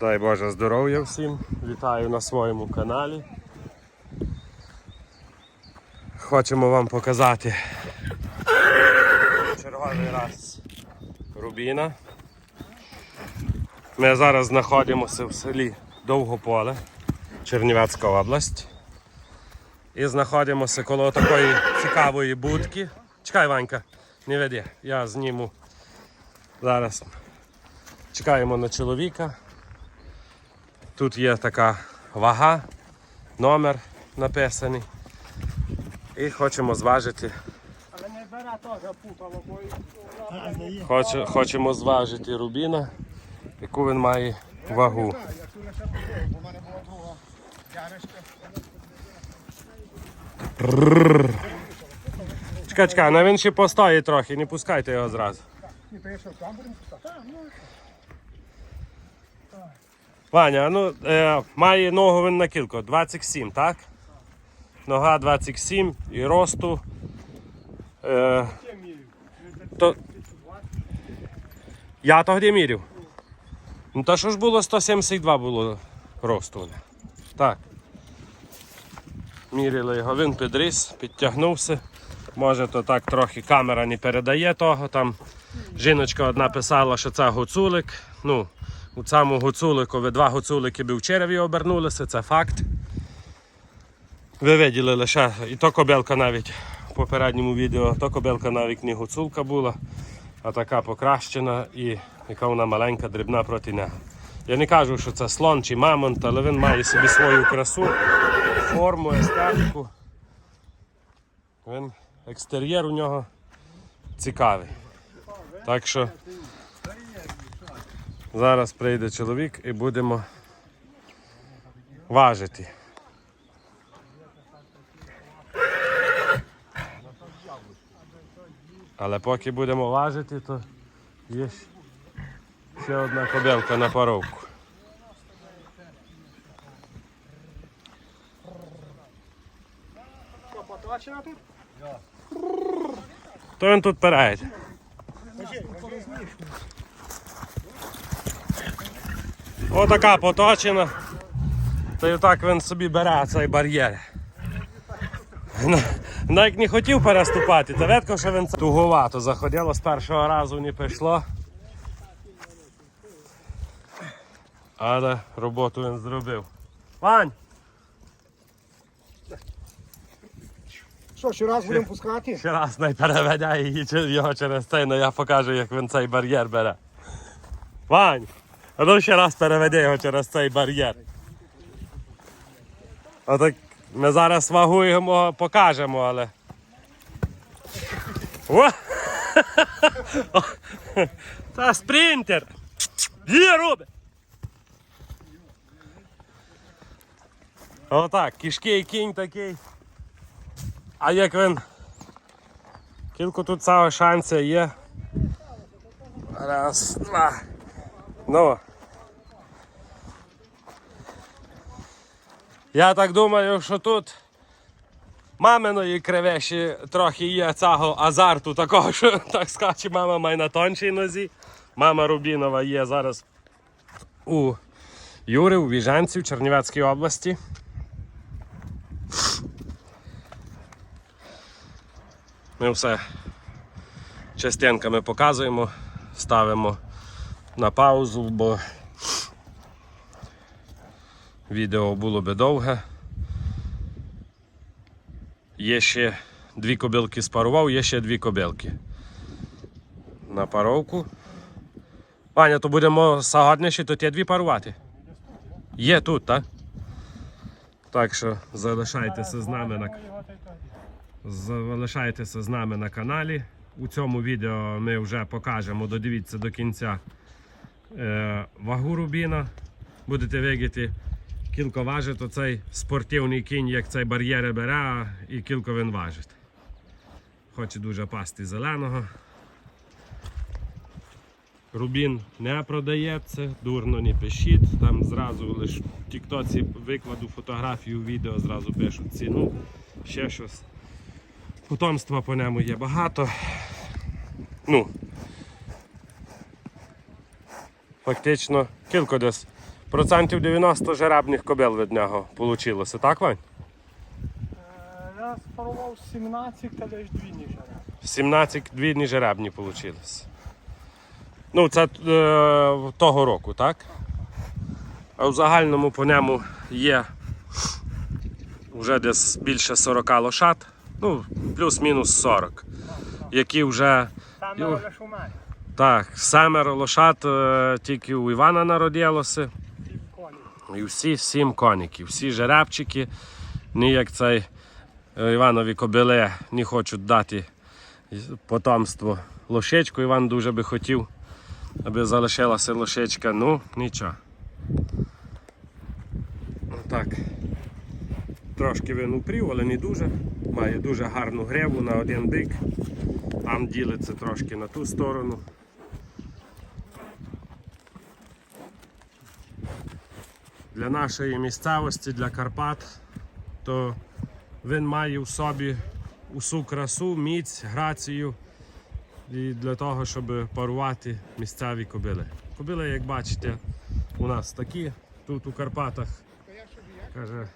Дай Боже здоров'я всім. Вітаю на своєму каналі. Хочемо вам показати черговий раз Рубіна. Ми зараз знаходимося в селі Довгополе, Чернівецька область. І знаходимося коло такої цікавої будки. Чекай, Ванька, не веди, я зніму зараз. Чекаємо на чоловіка. Тут є така вага, номер написаний. І хочемо зважити. Але не бере теж путало, бо Хоче, хочемо зважити рубіна, яку він має вагу. Чекай, чекай, на він ще постоїть трохи, не пускайте його зразу. І то я що, там будемо писати? Ваня, ну е, має ногу він на кілько, 27, так? Нога 27 і росту. Е, то... Я тоді міряв. Ну то що ж було 172 було росту. Так. Міряли його, він підріс, підтягнувся. Може то так трохи камера не передає того. Там жіночка одна писала, що це гуцулик. Ну, у цьому гуцуликові два гуцулики би в череві обернулися, це факт. Ви виділи лише, і то кобелка навіть в попередньому відео, то кобелка навіть не гуцулка була, а така покращена і яка вона маленька, дрібна проти нього. Я не кажу, що це слон чи мамонт, але він має собі свою красу, форму, естетику. Він, екстер'єр у нього цікавий. Так що зараз прийде чоловік і будемо важити. Але поки будемо важити, то є ще одна кобелка на паровку. То він тут перед. Отака поточена. Та й так він собі бере цей бар'єр. Ну, Навіть не хотів переступати, та видко, що він це туговато заходило, з першого разу не пішло. Але роботу він зробив. Вань! Що, ще раз будемо пускати? Ще раз не переведе її його через цей, але я покажу, як він цей бар'єр бере. Вань, ну ще раз переведи його через цей бар'єр. Отак ми зараз вагуємо, покажемо, але. О! Та спринтер! Є робить! Отак, кішки і кінь такий. А як він Кілько тут цього шансу є. Раз, два. Ну. Я так думаю, що тут маминої криве ще трохи є цього азарту, такого, що так скаче, мама має на тоншій нозі. Мама Рубінова є зараз у Юри, у Віжанці, в Чернівецькій області. Ми все частинками показуємо, ставимо на паузу, бо відео було би довге. Є ще дві кобилки спарував, є ще дві кобилки. На паровку. Ваня, то будемо сьогодні то ті дві парувати. Є тут, так? Так що залишайтеся з нами на Залишайтеся з нами на каналі. У цьому відео ми вже покажемо, додивіться до кінця вагу рубіна. Будете видіти, кілько важить оцей спортивний кінь, як цей бар'єри бере, і кілько він важить. Хоче дуже пасти зеленого. Рубін не продається, дурно не пишіть. Там зразу лише в Тіктоці викладу фотографію, відео, зразу пишуть ціну, ще щось. Потомства по ньому є багато. Ну, фактично, кілько десь процентів 90 жеребних кобил від нього вийшло, так, Вань? Е, Я спарував 17, та лише дві не 17 дві жеребні вийшло. Ну, це е, того року, так? А в загальному по ньому є вже десь більше 40 лошад, ну, плюс-мінус 40, які вже лише у мене. Так, семеро лошад е, тільки у Івана народилося. І всі сім коніків, всі жеребчики, ніяк цей е, Іванові кобили не хочуть дати потомство лошечку. Іван дуже би хотів, аби залишилася лошечка. Ну, нічого. Так. Трошки він упрів, але не дуже. Має дуже гарну гриву на один бик. Там ділиться трошки на ту сторону. Для нашої місцевості, для Карпат, то він має в собі усу красу, міць, грацію і для того, щоб парувати місцеві кобили. Кобили, як бачите, у нас такі тут у Карпатах. Каже,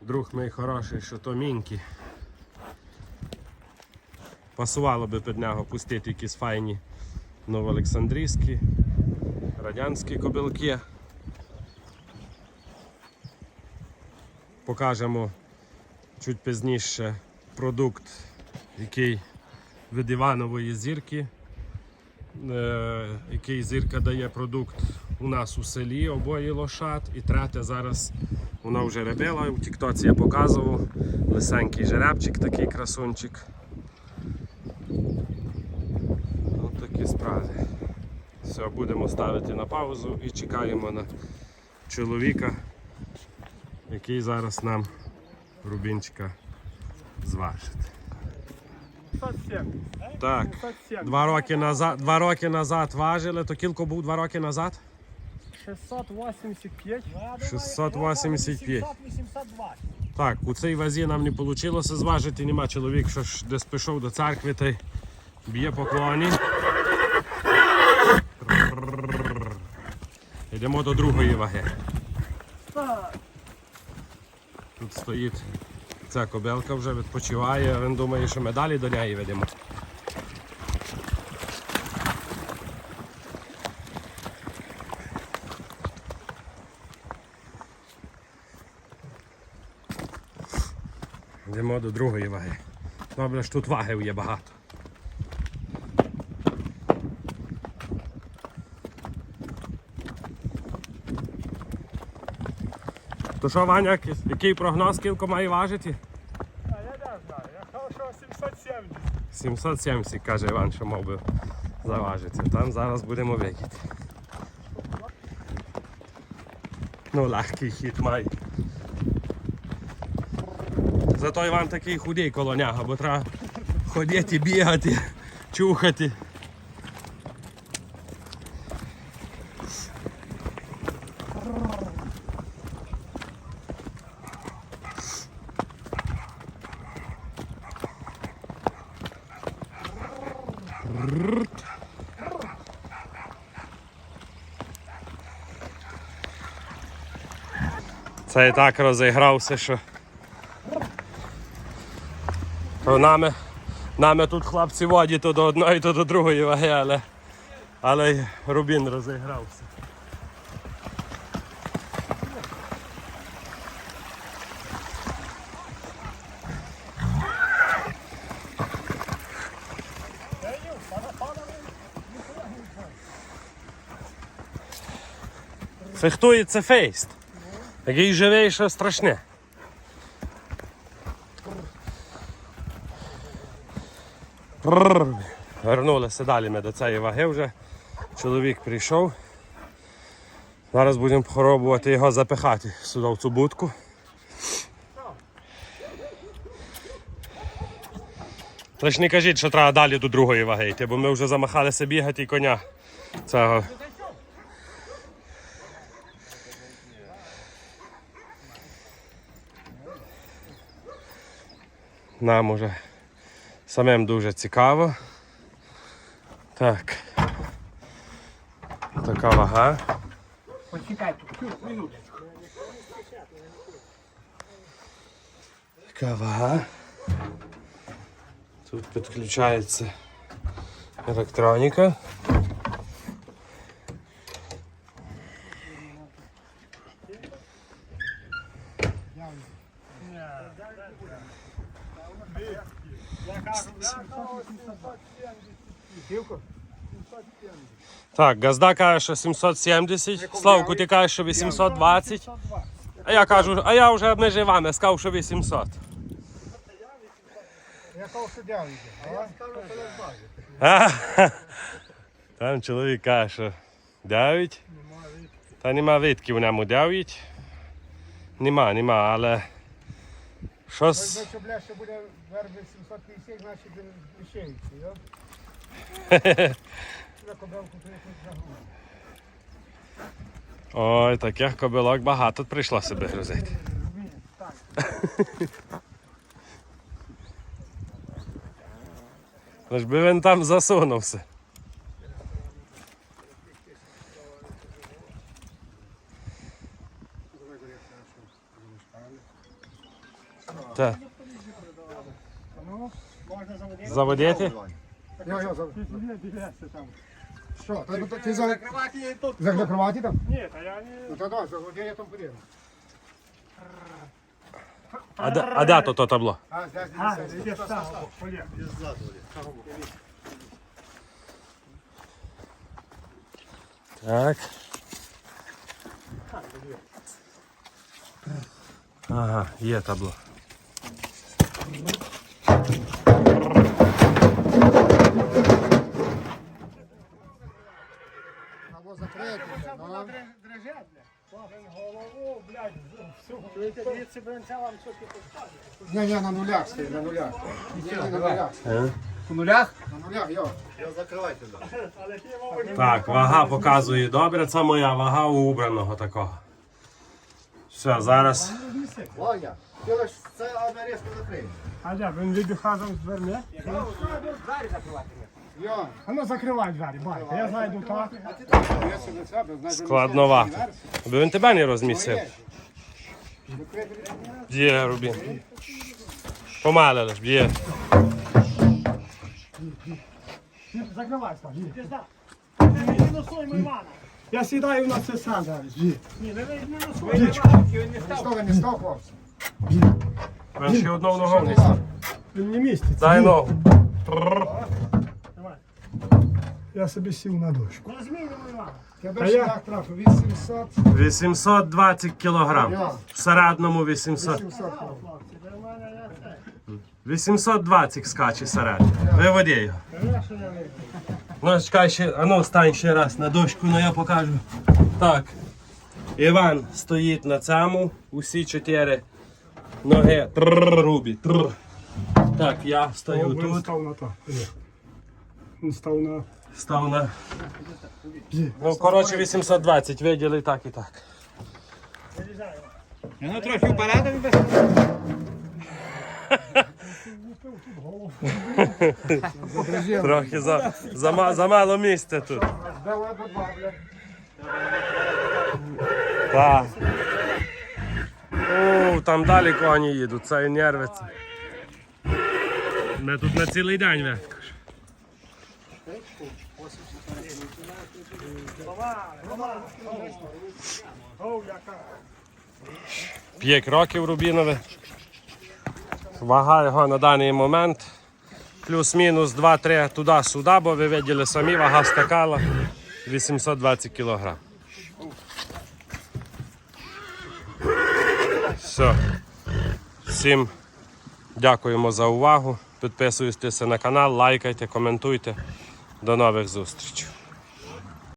друг мій хороший, що то мінькі. Пасувало би під нього пустити якісь файні новоолександрійські, радянські кобилки. Покажемо чуть пізніше продукт, який від Іванової зірки, е, який зірка дає продукт у нас у селі, обоє лошад. І третє зараз вона вже ребела, у Тіктоці я показував. Лисенький жеребчик, такий красунчик. Ось такі справи. Все, будемо ставити на паузу і чекаємо на чоловіка який зараз нам рубінчика зважить. 507. Так, 507. два роки назад, два роки назад важили, то кілько був два роки назад? 685. 685. 820. Так, у цій вазі нам не вийшло зважити, нема чоловік, що ж десь пішов до церкви та й б'є поклоні. Йдемо до другої ваги. Тут стоїть ця кобелка вже відпочиває, він думає, що ми далі до неї ведемо. Йдемо до другої ваги. Добре, що тут ваги є багато. То що, Ваня, який прогноз, скільки має важити? А я не знаю. Я казав, що 770. 770, каже Іван, що мав би заважити. Там зараз будемо видіти. Ну, легкий хід має. Зато Іван такий худий коло нього, бо треба ходити, бігати, чухати. Це і так розігрався, що. То нами, нами тут хлопці водять то до одної, то до другої ваги, але, але Рубін розігрався. Фехтується фейст. Такий живий, що страшне. Вернулися далі ми до цієї ваги вже. Чоловік прийшов. Зараз будемо пробувати його запихати сюди в цю будку. Лиш не кажіть, що треба далі до другої ваги йти, бо ми вже замахалися бігати і коня цього. Нам уже самим дуже цікаво. Так. Така вага. Почекай, тут минуточку. Така вага. Тут підключається електроніка. Так, газда каже, що 770. Славку, ти кажеш, що 820. А я кажу, а я вже між вами сказав, що 800. Я того суддя йде. А я скажу, що не знаю. Там чоловік каже, що 9. Та нема видки в ньому 9. Нема, нема, але щось. Якщо бляше буде верби 750, значить він лишається, йо? Я кобелку якось загнув. Ой, таких кобилок багато прийшло себе грузити. Лиш би він там засунувся. Так, Ну, можна заводити? заводити? Я, я. Що, ти, ти, ти за, Закривати тут. за, за там? Ні, та я не... Ну то давай, заводи, я там подивлю. А де, а де то, то табло? А, здесь, А, здесь, там, полє. Так. Ага, є табло. Бренця вам. Ні, ні, на нулях стоїть, на нулях. Ні, ні, на нулях. Е? На нулях? На нулях, йо. Але ти мов Так, вага показує добре, це моя вага у убраного такого. Все, зараз. Ваня, ти лиш це нарізку закрий. А де, він віддихав з дверми? Йо. А ну закривай двері, батько, я знайду так. Я Складновато. Аби він тебе не розмісив. Закрити. Є, Рубін. Помалили, є. Закривай, Стас, ні. Не носуй Івана. Я сідаю на це сам зараз. Ні, не не носуй. Не став, не став, хлопці. Він ще одну ногу не сів. Він не міститься. Дай ногу. Я собі сів на дошку. Не змінимо Я Та до трафив, 800, 820 кілограм. В середньому 800. 800. Хлопці, для мене я це. 820 скаче середньо. Виводи його. Ну, чекай ще, а ну стань ще раз на дошку, ну я покажу. Так. Іван стоїть на цьому, усі чотири ноги трррр, рубі. трррр. Так, я стою Він тут, став на то. Він став на... став на. Ну, коротше, 820, виділи так і так. Ну трохи вперед, без Трохи за, за, замало місця тут. Так. О, там далі коні їдуть, це і нервиться. Ми тут на цілий день вехкаш. 5 років Рубінове. Вага його на даний момент. Плюс-мінус 2-3 туди-сюди, бо ви виділи самі, вага скакала 820 кг. Все. Всім дякуємо за увагу. Підписуйтесь на канал, лайкайте, коментуйте. До нових зустрічей.